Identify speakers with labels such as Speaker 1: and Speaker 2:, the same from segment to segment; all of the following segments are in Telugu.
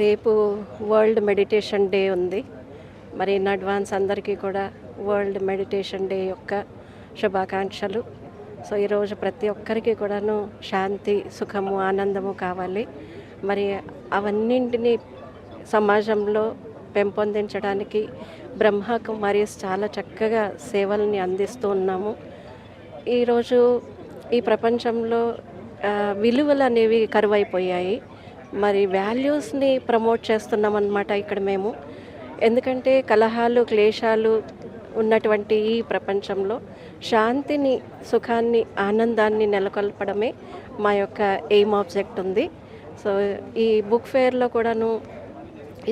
Speaker 1: రేపు వరల్డ్ మెడిటేషన్ డే ఉంది. మరి ఇన్ అడ్వాన్స్ అందరికీ కూడా వరల్డ్ మెడిటేషన్ డే యొక్క శుభాకాంక్షలు. సో ఈరోజు ప్రతి ఒక్కరికి కూడాను శాంతి సుఖము ఆనందము కావాలి. మరి అవన్నింటినీ సమాజంలో పెంపొందించడానికి బ్రహ్మ కుమారీస్ చాలా చక్కగా సేవల్ని అందిస్తూ ఉన్నాము. ఈరోజు ఈ ప్రపంచంలో విలువలు అనేవి కరువైపోయాయి. మరి వాల్యూస్ని ప్రమోట్ చేస్తున్నామన్నమాట ఇక్కడ మేము. ఎందుకంటే కలహాలు క్లేశాలు ఉన్నటువంటి ఈ ప్రపంచంలో శాంతిని సుఖాన్ని ఆనందాన్ని నెలకొల్పడమే మా యొక్క ఎయిమ్ ఆబ్జెక్ట్ ఉంది. సో ఈ బుక్ ఫేర్లో కూడాను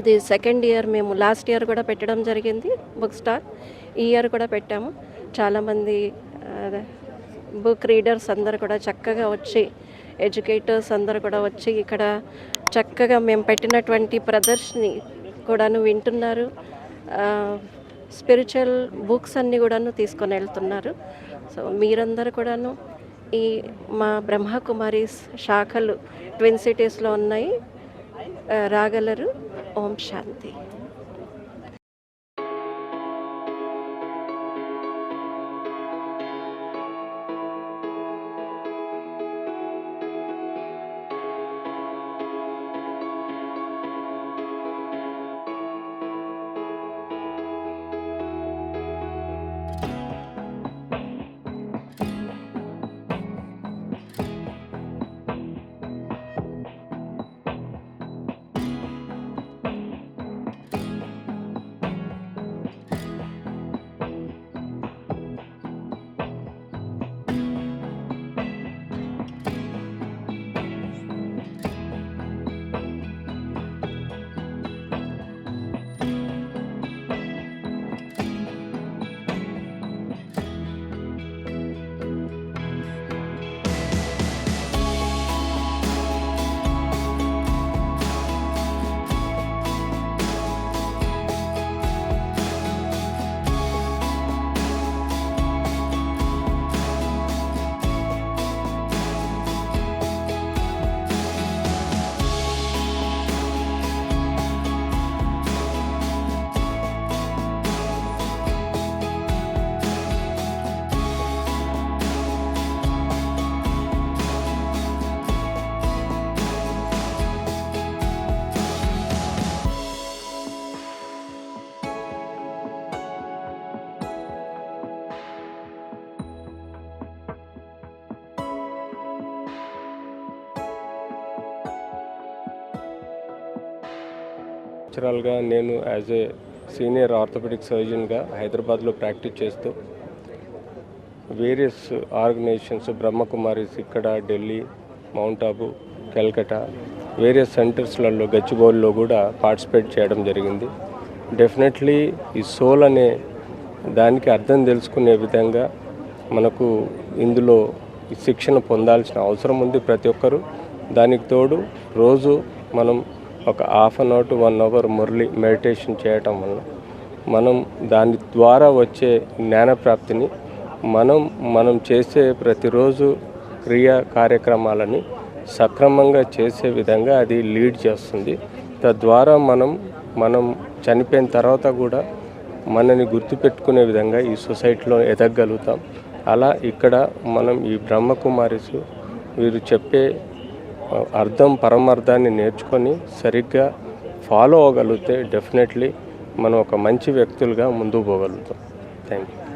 Speaker 1: ఇది సెకండ్ ఇయర్ మేము లాస్ట్ ఇయర్ కూడా పెట్టడం జరిగింది బుక్ స్టాల్ ఈ ఇయర్ కూడా పెట్టాము. చాలామంది బుక్ రీడర్స్ అందరు కూడా చక్కగా వచ్చి ఎడ్యుకేటర్స్ అందరు కూడా వచ్చి ఇక్కడ చక్కగా మేము పెట్టినటువంటి ప్రదర్శని కూడాను వింటున్నారు. స్పిరిచువల్ బుక్స్ అన్నీ కూడాను తీసుకొని వెళ్తున్నారు. సో మీరందరూ కూడాను ఈ మా బ్రహ్మకుమారీస్ శాఖలు ట్విన్ సిటీస్లో ఉన్నాయి. రాగలరు. ఓం శాంతి.
Speaker 2: న్యాచురల్గా నేను యాజ్ ఏ సీనియర్ ఆర్థోపెడిక్ సర్జన్గా హైదరాబాద్లో ప్రాక్టీస్ చేస్తూ వేరియస్ ఆర్గనైజేషన్స్ బ్రహ్మకుమారీస్ ఇక్కడ ఢిల్లీ మౌంట్ ఆబు కల్కటా వేరియస్ సెంటర్స్లలో గచ్చిబౌలిలో కూడా పార్టిసిపేట్ చేయడం జరిగింది. డెఫినెట్లీ ఈ సోల్ అనే దానికి అర్థం తెలుసుకునే విధంగా మనకు ఇందులో శిక్షణ పొందాల్సిన అవసరం ఉంది ప్రతి ఒక్కరూ. దానికి తోడు రోజు మనం ఒక half an hour to one hour Murali meditation చేయటం వల్ల మనం దాని ద్వారా వచ్చే జ్ఞానప్రాప్తిని మనం మనం చేసే ప్రతిరోజు క్రియా కార్యక్రమాలని సక్రమంగా చేసే విధంగా అది లీడ్ చేస్తుంది. తద్వారా మనం మనం చనిపోయిన తర్వాత కూడా మనని గుర్తుపెట్టుకునే విధంగా ఈ సొసైటీలో ఎదగలుగుతాం. అలా ఇక్కడ మనం ఈ బ్రహ్మకుమారిస్ వీరు చెప్పే అర్థం పరమార్థాన్ని నేర్చుకొని సరిగ్గా ఫాలో అవ్వగలిగితే డెఫినెట్లీ మనం ఒక మంచి వ్యక్తులుగా ముందుకు పోగలుగుతాం. Thank you